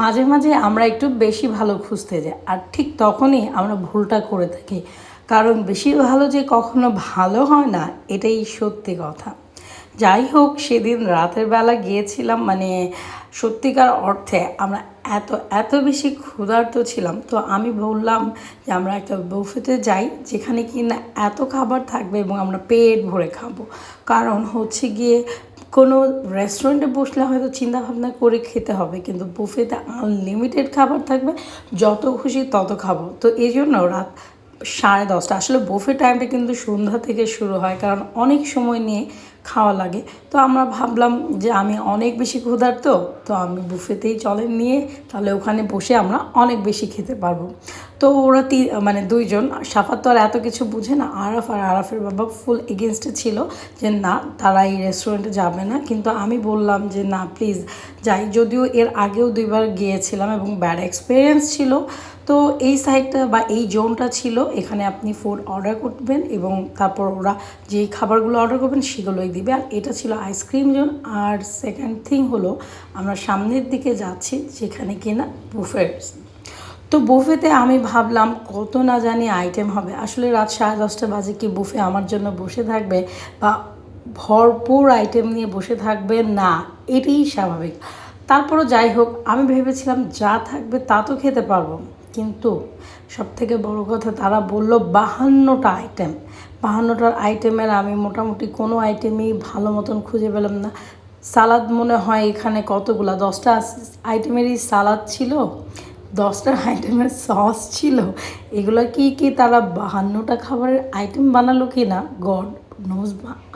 মাঝে মাঝে আমরা একটু বেশি ভালো খুঁজতে যাই, আর ঠিক তখনই আমরা ভুলটা করে থাকি। কারণ বেশি ভালো যে কখনো ভালো হয় না, এটাই সত্যি কথা। যাই হোক, সেদিন রাতের বেলা গিয়েছিলাম মানে সত্যিকার অর্থে আমরা এত এত বেশি ক্ষুধার্ত ছিলাম, তো আমি বললাম যে আমরা একটা বুফেতে যাই, যেখানে কি না এত খাবার থাকবে এবং আমরা পেট ভরে খাব। কারণ হচ্ছে গিয়ে কোনো রেস্টুরেন্টে বসলে হয়তো চিন্তা ভাবনা করে খেতে হবে, কিন্তু বুফেতে আনলিমিটেড খাবার থাকবে, যত খুশি তত খাব। তো এই জন্য রাত সাড়ে দশটা। আসলে বুফে টাইমটা কিন্তু সন্ধ্যা থেকে শুরু হয়, কারণ অনেক সময় নিয়ে খাওয়া লাগে। তো আমরা ভাবলাম যে আমি অনেক বেশি ক্ষুধার্ত, তো আমি বুফেতেই চলেন নিয়ে, তাহলে ওখানে বসে আমরা অনেক বেশি খেতে পারব। তো ওরা তি মানে দুইজন সাফার তো আর এত কিছু বুঝে না, আরাফ আর আরাফের বাবা ফুল এগেনস্টে ছিল যে না, তারা এই রেস্টুরেন্টে যাবে না। কিন্তু আমি বললাম যে না প্লিজ যাই। যদিও এর আগেও দুইবার গিয়েছিলাম এবং ব্যাড এক্সপিরিয়েন্স ছিল তো এই সাইডটা বা এই জোনটা ছিল, এখানে আপনি ফুড অর্ডার করবেন এবং তারপর ওরা যে খাবারগুলো অর্ডার করবেন সেগুলোই দিবে। আর এটা ছিল আইসক্রিম জোন। আর সেকেন্ড থিং হলো, আমরা সামনের দিকে যাচ্ছি, যেখানে কিনা বুফের তো বুফেতে আমি ভাবলাম, কত না জানি আইটেম হবে। আসলে রাত সাড়ে দশটা বাজে কি বুফে আমার জন্য বসে থাকবে বা ভরপুর আইটেম নিয়ে বসে থাকবে? না, এটাই স্বাভাবিক। তারপরও যাই হোক, আমি ভেবেছিলাম যা থাকবে তা তো খেতে পারব। কিন্তু সব থেকে বড় কথা, তারা বলল বাহান্নটা আইটেম বাহান্নটার আইটেমের আমি মোটামুটি কোনো আইটেমই ভালো মতন খুঁজে পেলাম না। সালাদ মনে হয় এখানে কতগুলা? দশটা আইটেমেরই সালাদ ছিল, দশটা আইটেমের সস ছিল। এগুলো কি কি তারা বাহান্নটা খাবারের আইটেম বানালো কি না? গড নোজ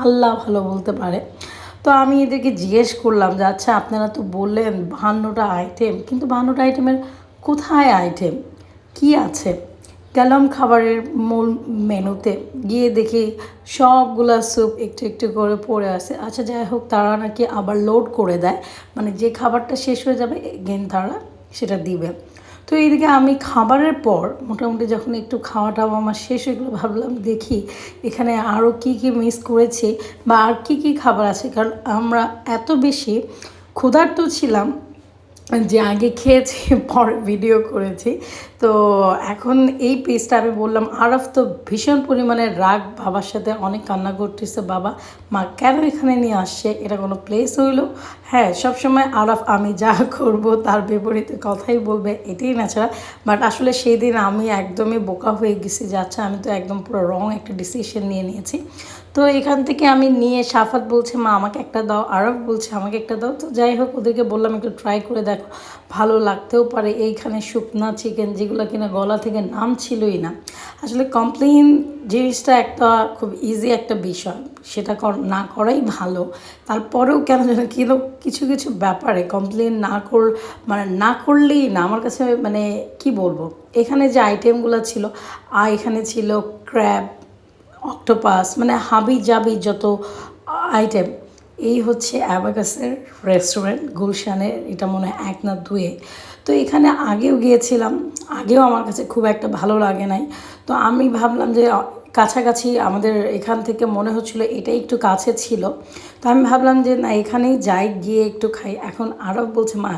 আল্লাহ ভালো বলতে পারে। তো আমি এদেরকে জিজ্ঞেস করলাম যে আচ্ছা আপনারা তো বললেন বাহান্নটা আইটেম কিন্তু বাহান্নটা আইটেমের কোথায় আইটেম? কি আছে? গেলাম খাবারের মূল মেনুতে। গিয়ে দেখি সবগুলা স্যুপ একটু একটু করে পড়ে আসে আচ্ছা যাই হোক, তারা নাকি আবার লোড করে দেয়। মানে যে খাবারটা শেষ হয়ে যাবে গেন তারা সেটা দিবে। তো এইদিকে আমি খাবারের পর মোটামুটি যখন একটু খাওয়া টাওয়া আমার শেষ হয়ে গেলো, ভাবলাম দেখি এখানে আরও কি কি মিস করেছি বা আর কি কি খাবার আছে। কারণ আমরা এত বেশি ক্ষুধার্ত ছিলাম যে আগে খেয়েছি, পরে ভিডিও করেছি। তো এখন এই পেজটা আমি বললাম আরফ তো ভীষণ পরিমাণে রাগ বাবার সাথে, অনেক কান্না করতেছে বাবা। মা, কেন এখানে নিয়ে আসছে? এটা কোনো প্লেস হইল? হ্যাঁ সবসময় আরফ আমি যা করব তার বিপরীতে কথাই বলবে, এটাই ন্যাচারাল বাট আসলে সেই দিন আমি একদমই বোকা হয়ে গেছি যে আচ্ছা আমি তো একদম পুরো রং একটা ডিসিশন নিয়ে নিয়েছি। তো এখান থেকে আমি নিয়ে সাফাত বলছে, মা, আমাকে একটা দাও। আরব বলছে, আমাকে একটা দাও। তো যাই হোক, ওদেরকে বললাম, একটু ট্রাই করে দেখো। ভালো লাগতেও পারে। এইখানে শুকনা চিকেন যেগুলো কিনা গলা থেকে নাম ছিলই না। আসলে কমপ্লেন জিনিসটা একটা খুব ইজি একটা বিষয়। সেটা না করাই ভালো। তারপরেও কেন যেন কিন্তু কিছু কিছু ব্যাপারে কমপ্লেন না কর মানে না করলেই না। আমার কাছে মানে কি বলব? এখানে যে আইটেমগুলো ছিল আর এখানে ছিল ক্র্যাব অক্টোপাস মানে হাবি জাবি যত আইটেম এই হচ্ছে অ্যাবাকাসের রেস্টুরেন্ট গুলশানের, এটা মনে হয় এক না দুয়ে। তো এখানে আগেও গিয়েছিলাম, আগেও আমার কাছে খুব একটা ভালো লাগে নাই। তো আমি ভাবলাম যে, কাছাকাছি আমাদের এখান থেকে মনে হচ্ছিল এটা একটু কাছে ছিল। তো আমি ভাবলাম যে, না, এখানেই যাই, গিয়ে একটু খাই। এখন আরব বলছে, মা,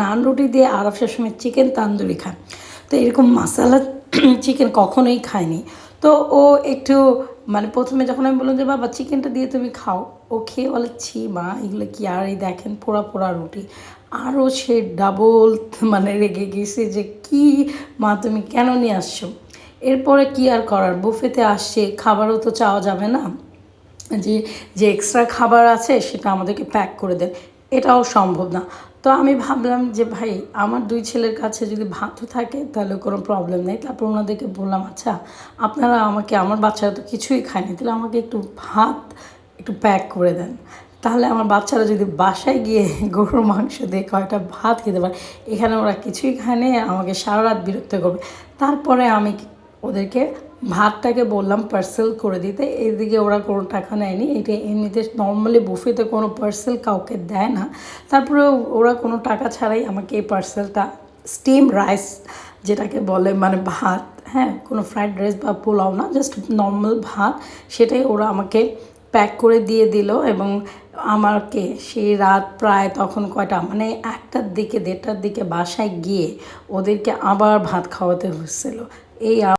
নান রুটি দিয়ে আরব সবসময় চিকেন তান্দুরি খায় তো এরকম মশালা চিকেন কখনোই খায়নি তো ও একটু মানে প্রথমে যখন আমি বললাম যে, বাবা চিকেনটা দিয়ে তুমি খাও। ও খেয়ে বলে, ছি মা, এগুলো কি আর এই দেখেন, পোড়া পোড়া রুটি। আরও সে ডাবল মানে রেগে গেছে যে, কি মা, তুমি কেন নিয়ে আসছো? এরপরে কি আর করার? বুফেতে আসছে, খাবারও তো চাওয়া যাবে না। যে যে এক্সট্রা খাবার আছে, সেটা আমাদেরকে প্যাক করে দেন এটাও সম্ভব না। তো আমি ভাবলাম যে, ভাই, আমার দুই ছেলের কাছে যদি ভাতও থাকে, তাহলে কোনো প্রবলেম নেই। তারপর ওনাদেরকে বললাম আচ্ছা আপনারা আমাকে, আমার বাচ্চারা তো কিছুই খায়নি, তাহলে আমাকে একটু ভাত একটু প্যাক করে দেন। তাহলে আমার বাচ্চারা যদি বাসায় গিয়ে গরুর মাংস দিয়ে কয়েকটা ভাত খেতে পারে, এখানে ওরা কিছুই খায়নি আমাকে সারা রাত বিরক্ত করবে। তারপরে আমি ওদেরকে ভাতটাকে বললাম পার্সেল করে দিতে। এদিকে ওরা কোনো টাকা নেয়নি। এটা এমনিতে নর্মালি বুফেতে কোনো পার্সেল কাউকে দেয় না। তারপরে ওরা কোনো টাকা ছাড়াই আমাকে এই পার্সেলটা স্টিম রাইস যেটাকে বলে মানে ভাত হ্যাঁ কোনো ফ্রাইড রাইস বা পোলাও না জাস্ট নর্মাল ভাত, সেটাই ওরা আমাকে প্যাক করে দিয়ে দিল এবং আমাকে সেই রাত প্রায় তখন কয়টা মানে একটার দিকে, দেড়টার দিকে বাসায় গিয়ে ওদেরকে আবার ভাত খাওয়াতে হচ্ছিল। এই